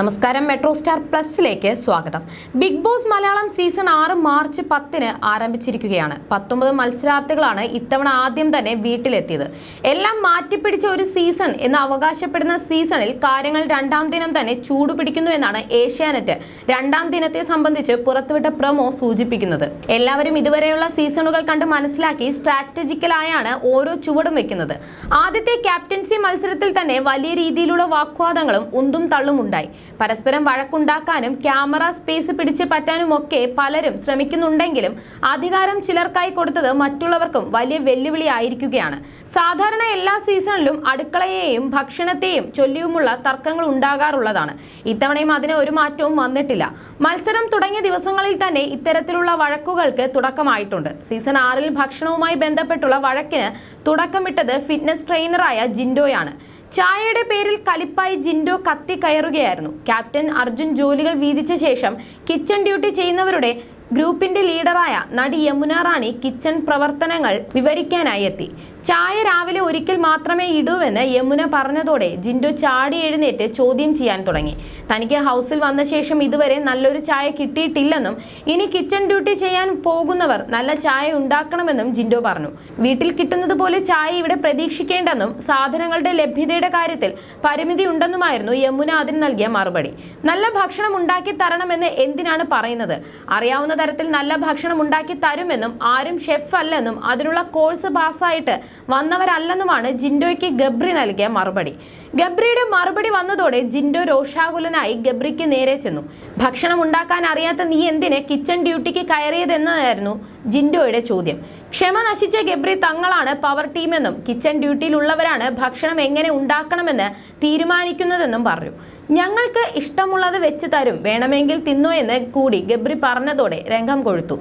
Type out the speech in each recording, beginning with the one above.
നമസ്കാരം metro star പ്ലസിലേക്ക് സ്വാഗതം. ബിഗ് ബോസ് മലയാളം സീസൺ ആറ് മാർച്ച് പത്തിന് ആരംഭിച്ചിരിക്കുകയാണ്. പത്തൊമ്പത് മത്സരാർത്ഥികളാണ് ഇത്തവണ ആദ്യം തന്നെ വീട്ടിലെത്തിയത്. എല്ലാം മാറ്റിപ്പിടിച്ച ഒരു സീസൺ എന്ന് അവകാശപ്പെടുന്ന സീസണിൽ കാര്യങ്ങൾ രണ്ടാം ദിനം തന്നെ ചൂടുപിടിക്കുന്നു എന്നാണ് ഏഷ്യാനെറ്റ്. രണ്ടാം ദിനത്തെ സംബന്ധിച്ച് പുറത്തുവിട്ട പ്രമോ സൂചിപ്പിക്കുന്നത്. എല്ലാവരും ഇതുവരെയുള്ള സീസണുകൾ കണ്ട് മനസ്സിലാക്കി സ്ട്രാറ്റജിക്കലായാണ് ഓരോ ചുവടും വെക്കുന്നത്. ആദ്യത്തെ ക്യാപ്റ്റൻസി മത്സരത്തിൽ തന്നെ വലിയ രീതിയിലുള്ള വാഗ്വാദങ്ങളും ഉന്തും തള്ളും ഉണ്ടായി പരസ്പരം വഴക്കുണ്ടാക്കാനും ക്യാമറ സ്പേസ് പിടിച്ച് പറ്റാനുമൊക്കെ പലരും ശ്രമിക്കുന്നുണ്ടെങ്കിലും അധികാരം ചിലർക്കായി കൊടുത്തത് മറ്റുള്ളവർക്കും വലിയ വെല്ലുവിളിയായിരിക്കുകയാണ്. സാധാരണ എല്ലാ സീസണിലും അടുക്കളയെയും ഭക്ഷണത്തെയും ചൊല്ലിയുമുള്ള തർക്കങ്ങൾ ഉണ്ടാകാറുള്ളതാണ്. ഇത്തവണയും അതിന് ഒരു മാറ്റവും വന്നിട്ടില്ല. മത്സരം തുടങ്ങിയ ദിവസങ്ങളിൽ തന്നെ ഇത്തരത്തിലുള്ള വഴക്കുകൾക്ക് തുടക്കമായിട്ടുണ്ട്. സീസൺ ആറിൽ ഭക്ഷണവുമായി ബന്ധപ്പെട്ടുള്ള വഴക്കിന് തുടക്കമിട്ടത് ഫിറ്റ്നസ് ട്രെയിനറായ ജിൻഡോയാണ്. ചായയുടെ പേരിൽ കലിപ്പായി ജിൻഡോ കത്തി കയറുകയായിരുന്നു. ക്യാപ്റ്റൻ അർജുൻ ജോലികൾ വീതിച്ച ശേഷം കിച്ചൺ ഡ്യൂട്ടി ചെയ്യുന്നവരുടെ ഗ്രൂപ്പിന്റെ ലീഡറായ നടി യമുന റാണി കിച്ചൺ പ്രവർത്തനങ്ങൾ വിവരിക്കാനായി എത്തി. ചായ രാവിലെ ഒരിക്കൽ മാത്രമേ ഇടൂവെന്ന് യമുന പറഞ്ഞതോടെ ജിൻഡു ചാടി എഴുന്നേറ്റ് ചോദ്യം ചെയ്യാൻ തുടങ്ങി. തനിക്ക് ഹൗസിൽ വന്ന ശേഷം ഇതുവരെ നല്ലൊരു ചായ കിട്ടിയിട്ടില്ലെന്നും ഇനി കിച്ചൺ ഡ്യൂട്ടി ചെയ്യാൻ പോകുന്നവർ നല്ല ചായ ഉണ്ടാക്കണമെന്നും ജിൻഡോ പറഞ്ഞു. വീട്ടിൽ കിട്ടുന്നത് പോലെ ചായ ഇവിടെ പ്രതീക്ഷിക്കേണ്ടെന്നും സാധനങ്ങളുടെ ലഭ്യതയുടെ കാര്യത്തിൽ പരിമിതി ഉണ്ടെന്നുമായിരുന്നു യമുന അതിന് നൽകിയ മറുപടി. നല്ല ഭക്ഷണം ഉണ്ടാക്കി തരണമെന്ന് എന്തിനാണ് പറയുന്നത്? അറിയാവുന്ന തരത്തിൽ നല്ല ഭക്ഷണം ഉണ്ടാക്കി തരുമെന്നും ആരും ഷെഫ് അല്ലെന്നും അതിനുള്ള കോഴ്സ് പാസ്സായിട്ട് വന്നവരല്ലെന്നുമാണ് ജിൻഡോയ്ക്ക് ഗബ്രി നൽകിയ മറുപടി. ഗബ്രിയുടെ മറുപടി വന്നതോടെ ജിൻഡോ രോഷാകുലനായി ഗബ്രിക്ക് നേരെ ചെന്നു. ഭക്ഷണം ഉണ്ടാക്കാൻ അറിയാത്ത നീ എന്തിനെ കിച്ചൺ ഡ്യൂട്ടിക്ക് കയറിയതെന്നായിരുന്നു ജിൻഡോയുടെ ചോദ്യം. ക്ഷമ നശിച്ച ഗബ്രി തങ്ങളാണ് പവർ ടീമെന്നും കിച്ചൺ ഡ്യൂട്ടിയിലുള്ളവരാണ് ഭക്ഷണം എങ്ങനെ ഉണ്ടാക്കണമെന്ന് തീരുമാനിക്കുന്നതെന്നും പറഞ്ഞു. ഞങ്ങൾക്ക് ഇഷ്ടമുള്ളത് വെച്ച് തരും വേണമെങ്കിൽ തിന്നോ എന്ന് കൂടി ഗബ്രി പറഞ്ഞതോടെ രംഗം കൊഴുത്തു.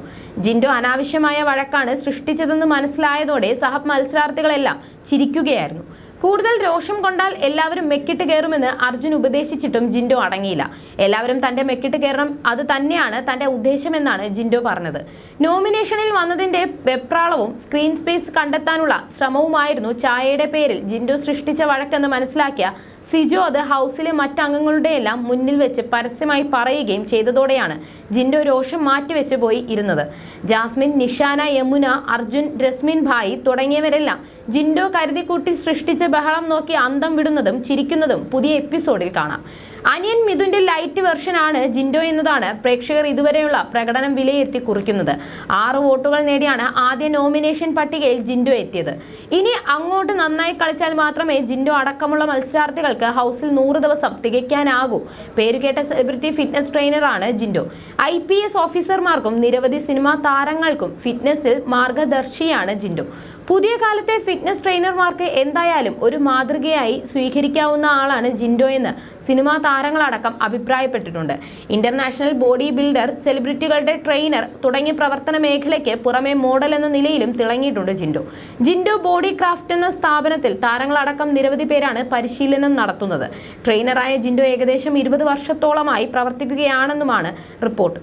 ജിൻഡോ അനാവശ്യമായ വഴക്കാണ് സൃഷ്ടിച്ചതെന്ന് മനസ്സിലായതോടെ സഹ മത്സരാർത്ഥികളെല്ലാം ചിരിക്കുകയായിരുന്നു. കൂടുതൽ രോഷം കൊണ്ടാൽ എല്ലാവരും മെക്കിട്ട് കയറുമെന്ന് അർജുൻ ഉപദേശിച്ചിട്ടും ജിൻഡോ അടങ്ങിയില്ല. എല്ലാവരും തന്റെ മെക്കിട്ട് കയറണം അത് തന്നെയാണ് തന്റെ ഉദ്ദേശമെന്നാണ് ജിൻഡോ പറഞ്ഞത്. നോമിനേഷനിൽ വന്നതിന്റെ വെപ്രാളവും സ്ക്രീൻ സ്പേസ് കണ്ടെത്താനുള്ള ശ്രമവുമായിരുന്നു ചായയുടെ പേരിൽ ജിൻഡോ സൃഷ്ടിച്ച വഴക്കെന്ന് മനസ്സിലാക്കിയ സിജോ അത് ഹൗസിലെ മറ്റംഗങ്ങളുടെയെല്ലാം മുന്നിൽ വെച്ച് പരസ്യമായി പറയുകയും ചെയ്തതോടെയാണ് ജിൻഡോ രോഷം മാറ്റിവെച്ച് പോയി ഇരുന്നത്. ജാസ്മിൻ നിഷാന യമുന അർജുൻ രസ്മിൻ ഭായി തുടങ്ങിയവരെല്ലാം ജിൻഡോ കരുതിക്കൂട്ടി സൃഷ്ടിച്ച ബഹളം നോക്കി അന്തം വിടുന്നതും ചിരിക്കുന്നതും പുതിയ എപ്പിസോഡിൽ കാണാം. അനിയൻ മിഥുന്റെ ലൈറ്റ് വെർഷനാണ് ജിൻഡോ എന്നതാണ് പ്രേക്ഷകർ ഇതുവരെയുള്ള പ്രകടനം വിലയിരുത്തി കുറിക്കുന്നത്. ആറ് വോട്ടുകൾ നേടിയാണ് ആദ്യ നോമിനേഷൻ പട്ടികയിൽ ജിൻഡോ എത്തിയത്. ഇനി അങ്ങോട്ട് നന്നായി കളിച്ചാൽ മാത്രമേ ജിൻഡോ അടക്കമുള്ള മത്സരാർത്ഥികൾക്ക് ഹൗസിൽ നൂറ് ദിവസം തികയ്ക്കാനാകൂ. പേരുകേട്ട സെലിബ്രിറ്റി ഫിറ്റ്നസ് ട്രെയിനറാണ് ജിൻഡോ. ഐ പി എസ് ഓഫീസർമാർക്കും നിരവധി സിനിമാ താരങ്ങൾക്കും ഫിറ്റ്നസിൽ മാർഗദർശിയാണ് ജിൻഡോ. പുതിയ കാലത്തെ ഫിറ്റ്നസ് ട്രെയിനർമാർക്ക് എന്തായാലും ഒരു മാതൃകയായി സ്വീകരിക്കാവുന്ന ആളാണ് ജിൻഡോ എന്ന് സിനിമാ താരങ്ങളടക്കം അഭിപ്രായപ്പെട്ടിട്ടുണ്ട്. ഇന്റർനാഷണൽ ബോഡി ബിൽഡർ സെലിബ്രിറ്റികളുടെ ട്രെയിനർ തുടങ്ങിയ പ്രവർത്തന മേഖലയ്ക്ക് പുറമെ മോഡൽ എന്ന നിലയിലും തിളങ്ങിയിട്ടുണ്ട് ജിൻഡോ. ജിൻഡോ ബോഡി ക്രാഫ്റ്റ് എന്ന സ്ഥാപനത്തിൽ താരങ്ങളടക്കം നിരവധി പേരാണ് പരിശീലനം നടത്തുന്നത്. ട്രെയിനറായ ജിൻഡോ ഏകദേശം ഇരുപത് വർഷത്തോളമായി പ്രവർത്തിക്കുകയാണെന്നുമാണ് റിപ്പോർട്ട്.